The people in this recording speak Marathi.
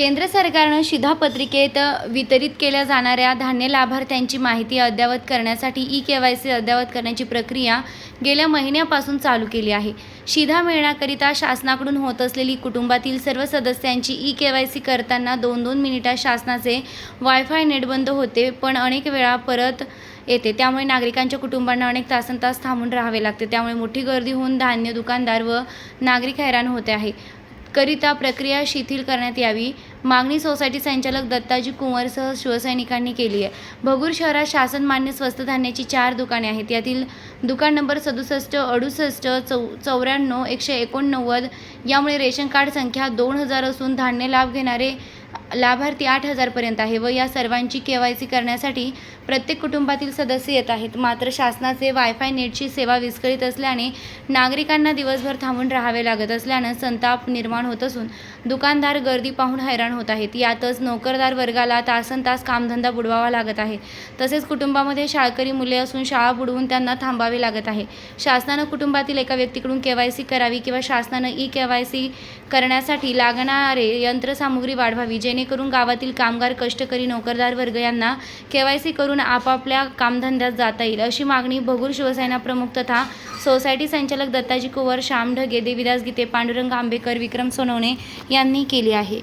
केंद्र सरकारनं शिधापत्रिकेत वितरित केल्या जाणाऱ्या धान्य लाभार्थ्यांची माहिती अद्ययावत करण्यासाठी ई के वाय सी अद्ययावत करण्याची प्रक्रिया गेल्या महिन्यापासून चालू केली आहे. शिधा मिळण्याकरिता शासनाकडून होत असलेली कुटुंबातील सर्व सदस्यांची ई के वाय सी करताना दोन दोन मिनिटात शासनाचे वायफाय नेट बंद होते पण अनेक वेळा परत येते. त्यामुळे नागरिकांच्या कुटुंबांना अनेक तासन तास थांबून राहावे लागते. त्यामुळे मोठी गर्दी होऊन धान्य दुकानदार व नागरिक हैराण होते आहे. करिता प्रक्रिया शिथिल करण्यात यावी. मागणी सोसायटी संचालक दत्ताजी कुंवरसह शिवसैनिकांनी केली आहे. भगूर शहरात शासन मान्य स्वस्त धान्याची चार दुकाने आहेत. यातील दुकान नंबर सदुसष्ट अडुसष्ट चौ चौऱ्याण्णव एकशे एकोणनव्वद यामुळे रेशन कार्ड संख्या दोन हजार असून धान्य लाभ घेणारे लाभार्थी आठ हजारपर्यंत आहे व या सर्वांची के वाय सी करण्यासाठी प्रत्येक कुटुंबातील सदस्य येत आहेत. मात्र शासनाचे वायफाय नेटची सेवा विस्कळीत असल्याने नागरिकांना दिवसभर थांबून राहावे लागत असल्यानं संताप निर्माण होत असून दुकानदार गर्दी पाहून हैराण होत आहेत. यातच नोकरदार वर्गाला तासन तास कामधंदा बुडवावा लागत आहे. तसेच कुटुंबामध्ये शाळकरी मुले असून शाळा बुडवून त्यांना थांबावे लागत आहे. शासनानं कुटुंबातील एका व्यक्तीकडून के वाय सी करावी किंवा शासनानं ई के वाय सी करण्यासाठी लागणारे यंत्रसामुग्री वाढवावी जेणेकरून गावातील कामगार कष्टकरी नोकरदार वर्ग यांना केवायसी करून आपापल्या कामधंद्यात जाता येईल. अशी मागणी भगूर शिवसेना प्रमुख तथा सोसायटी संचालक दत्ताजी कुंवर श्याम ढगे देविदास गीते पांडुरंग आंबेकर विक्रम सोनवणे यांनी केली आहे.